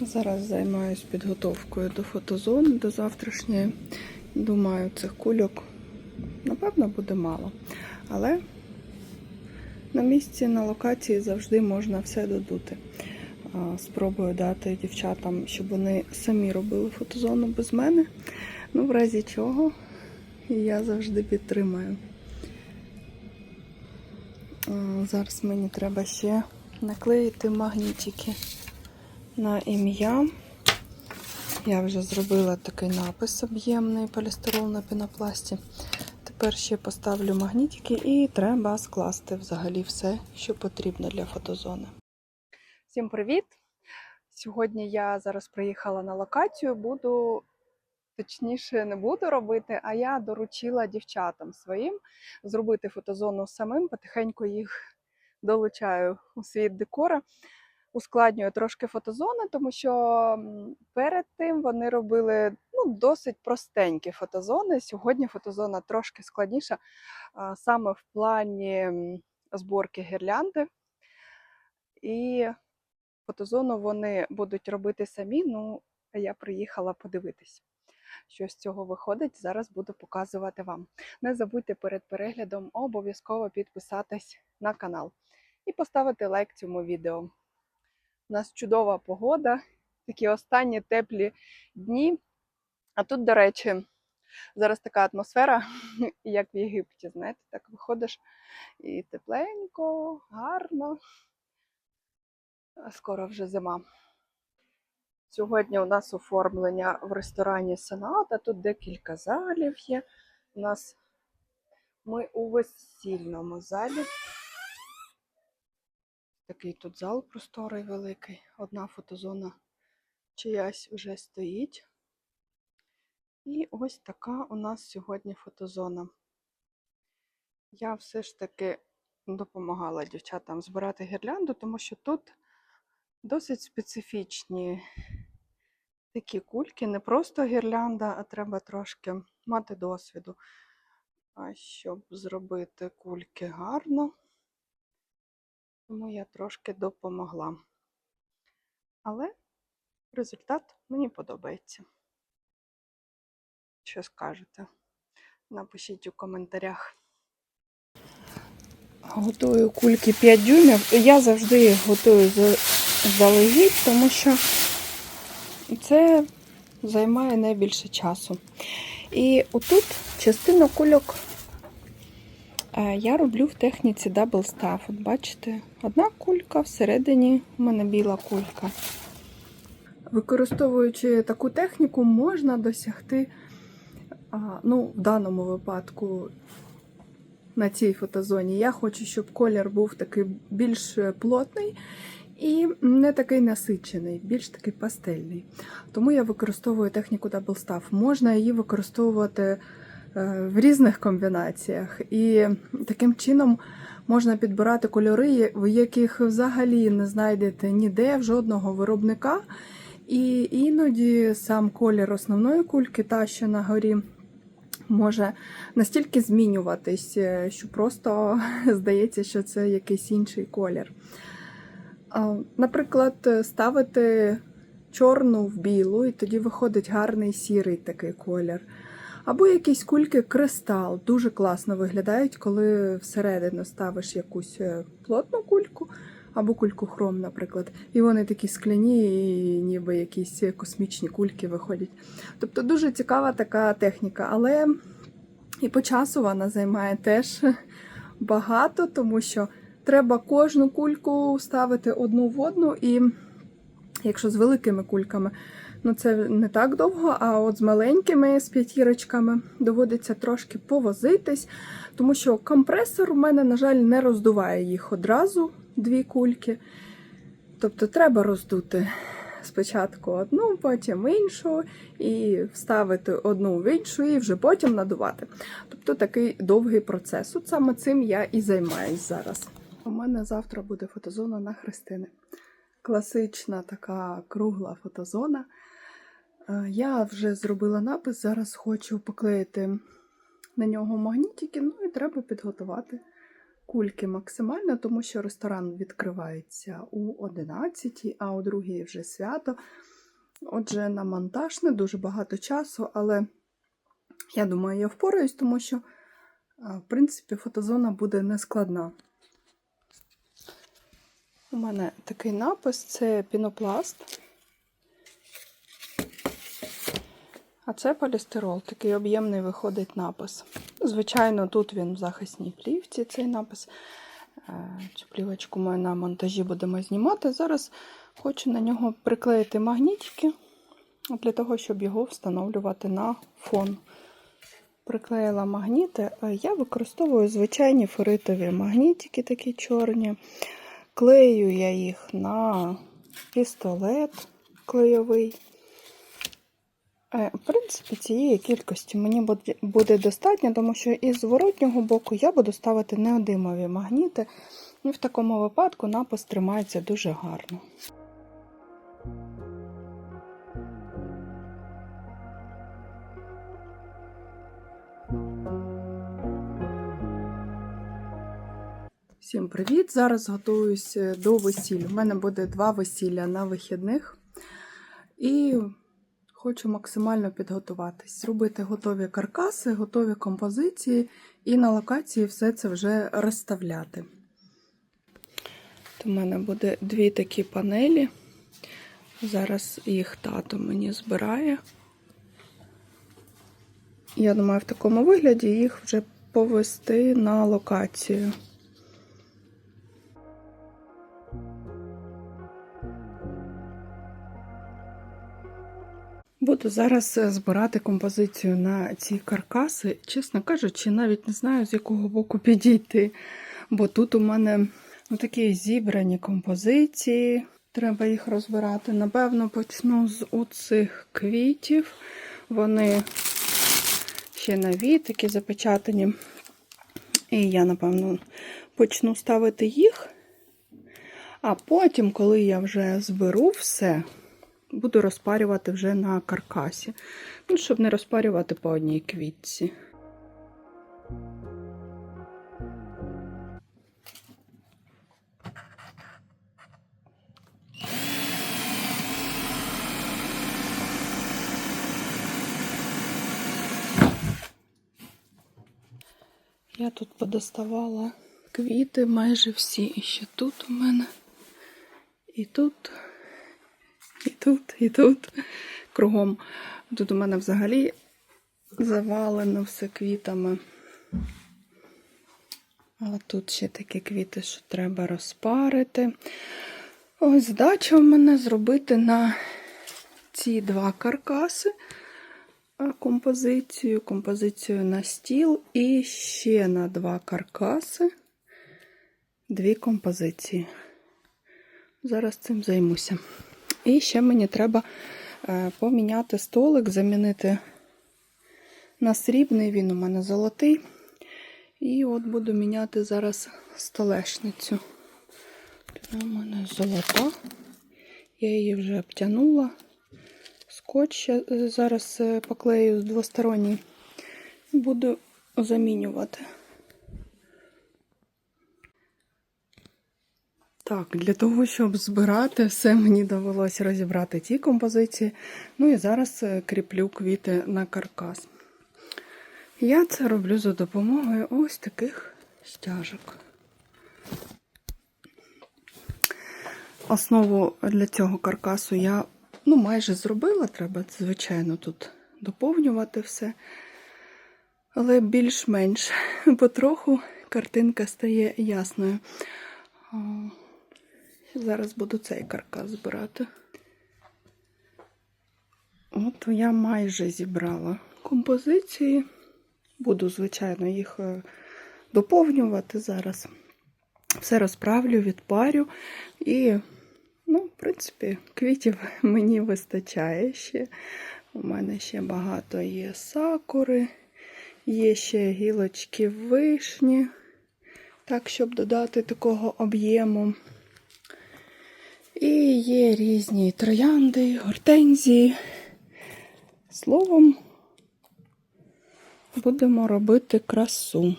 Зараз займаюся підготовкою до фотозони до завтрашньої. Думаю, цих кульок напевно буде мало. Але на місці, на локації завжди можна все додути. Спробую дати дівчатам, щоб вони самі робили фотозону без мене. Ну, в разі чого, я завжди підтримаю. Зараз мені треба ще наклеїти магнітики на ім'я. Я вже зробила такий напис об'ємний полістирол на пінопласті. Тепер ще поставлю магнітики і треба скласти взагалі все, що потрібно для фотозони. Всім привіт! Сьогодні я зараз приїхала на локацію, буду, точніше, не буду робити, а я доручила дівчатам своїм зробити фотозону самим, потихеньку їх долучаю у світ декора ускладнює трошки фотозони, тому що перед тим вони робили ну, досить простенькі фотозони. Сьогодні фотозона трошки складніша саме в плані зборки гірлянди. І фотозону вони будуть робити самі. Ну, я приїхала подивитись, що з цього виходить. Зараз буду показувати вам. Не забудьте перед переглядом обов'язково підписатись на канал і поставити лайк цьому відео. У нас чудова погода, такі останні теплі дні. А тут, до речі, зараз така атмосфера, як в Єгипті, знаєте, так виходиш і тепленько, гарно. Скоро вже зима. Сьогодні у нас оформлення в ресторані Сената. Тут декілька залів є. У нас ми у весільному залі. Такий тут зал просторий великий. Одна фотозона чиясь вже стоїть. І ось така у нас сьогодні фотозона. Я все ж таки допомагала дівчатам збирати гірлянду, тому що тут досить специфічні такі кульки. Не просто гірлянда, а треба трошки мати досвіду, щоб зробити кульки гарно. Тому я трошки допомогла. Але результат мені подобається. Що скажете? Напишіть у коментарях. Готую кульки 5 дюймів. Я завжди їх готую заздалегідь, тому що це займає найбільше часу. І отут частину кульок Я роблю в техніці Double Staff. От бачите, одна кулька, всередині у мене біла кулька. Використовуючи таку техніку, можна досягти, ну, в даному випадку, на цій фотозоні, я хочу, щоб колір був такий більш плотний і не такий насичений, більш такий пастельний. Тому я використовую техніку Double Staff. Можна її використовувати е, в різних комбінаціях. І таким чином можна підбирати кольори, в яких взагалі не знайдете ніде в жодного виробника. І іноді сам колір основної кульки, та що на горі, може настільки змінюватись, е, що просто здається, що це якийсь інший колір. Наприклад, ставити чорну в білу, і тоді виходить гарний сірий такий колір. Або якісь кульки кристал. Дуже класно виглядають, коли всередину ставиш якусь е, плотну кульку, або кульку хром, наприклад. І вони такі скляні, і ніби якісь космічні кульки виходять. Тобто дуже цікава така техніка, але і по часу вона займає теж багато, тому що треба кожну кульку ставити одну в одну, і якщо з великими кульками, ну це не так довго, а от з маленькими, з п'ятірочками, доводиться трошки повозитись, тому що компресор у мене, на жаль, не роздуває їх одразу, дві кульки. Тобто треба роздути спочатку одну, потім іншу, і вставити одну в іншу, і вже потім надувати. Тобто такий довгий процес. От саме цим я і займаюсь зараз. У мене завтра буде фотозона на Христини. Класична така кругла фотозона. Е, Я вже зробила напис, зараз хочу поклеїти на нього магнітики, ну і треба підготувати кульки максимально, тому що ресторан відкривається у 11, а у 2 вже свято. Отже, на монтаж не дуже багато часу, але я думаю, я впораюсь, тому що, в принципі, фотозона буде нескладна. У мене такий напис це пінопласт. А це полістирол, такий об'ємний виходить напис. Звичайно, тут він в захисній плівці, цей напис. Е, Цю плівочку ми на монтажі будемо знімати. Зараз хочу на нього приклеїти магнітики для того, щоб його встановлювати на фон. Приклеїла магніти. Е, Я використовую звичайні феритові магнітики, такі чорні. Клею я їх на пістолет клейовий. Е, В принципі, цієї кількості мені буде- достатньо, тому що із зворотнього боку я буду ставити неодимові магніти, і в такому випадку напис тримається дуже гарно. Всім привіт! Зараз готуюсь до весілля. У мене буде два весілля на вихідних. І хочу максимально підготуватись, зробити готові каркаси, готові композиції і на локації все це вже розставляти. У мене буде дві такі панелі. Зараз їх тато мені збирає. Я думаю, в такому вигляді їх вже повести на локацію. Буду зараз е, збирати композицію на ці каркаси. Чесно кажучи, навіть не знаю, з якого боку підійти. Бо тут у мене ну, такі зібрані композиції. Треба їх розбирати. Напевно, почну з оцих квітів. Вони ще нові, такі запечатані. І я, напевно, почну ставити їх. А потім, коли я вже зберу все, буду розпарювати вже на каркасі. Ну, щоб не розпарювати по одній квітці. Я тут подоставала квіти майже всі. Ще тут у мене, і тут, тут, і тут. Кругом. Тут у мене взагалі завалено все квітами. А тут ще такі квіти, що треба розпарити. Ось задача в мене зробити на ці два каркаси композицію, композицію на стіл і ще на два каркаси дві композиції. Зараз цим займуся. І ще мені треба е, поміняти столик, замінити на срібний, він у мене золотий. І от буду міняти зараз столешницю. Вона у мене золота. Я її вже обтянула. Скотч е, зараз е, поклею з двосторонній. Буду замінювати. Так, для того, щоб збирати все, мені довелося розібрати ті композиції. Ну і зараз е, кріплю квіти на каркас. Я це роблю за допомогою ось таких стяжок. Основу для цього каркасу я ну, майже зробила, треба, звичайно, тут доповнювати все. Але більш-менш потроху картинка стає ясною. Зараз буду цей каркас збирати. От я майже зібрала композиції. Буду, звичайно, їх е, доповнювати зараз. Все розправлю, відпарю. І, ну, в принципі, квітів мені вистачає ще. У мене ще багато є сакури, є ще гілочки вишні, так, щоб додати такого об'єму. І є різні троянди, гортензії. Словом, будемо робити красу.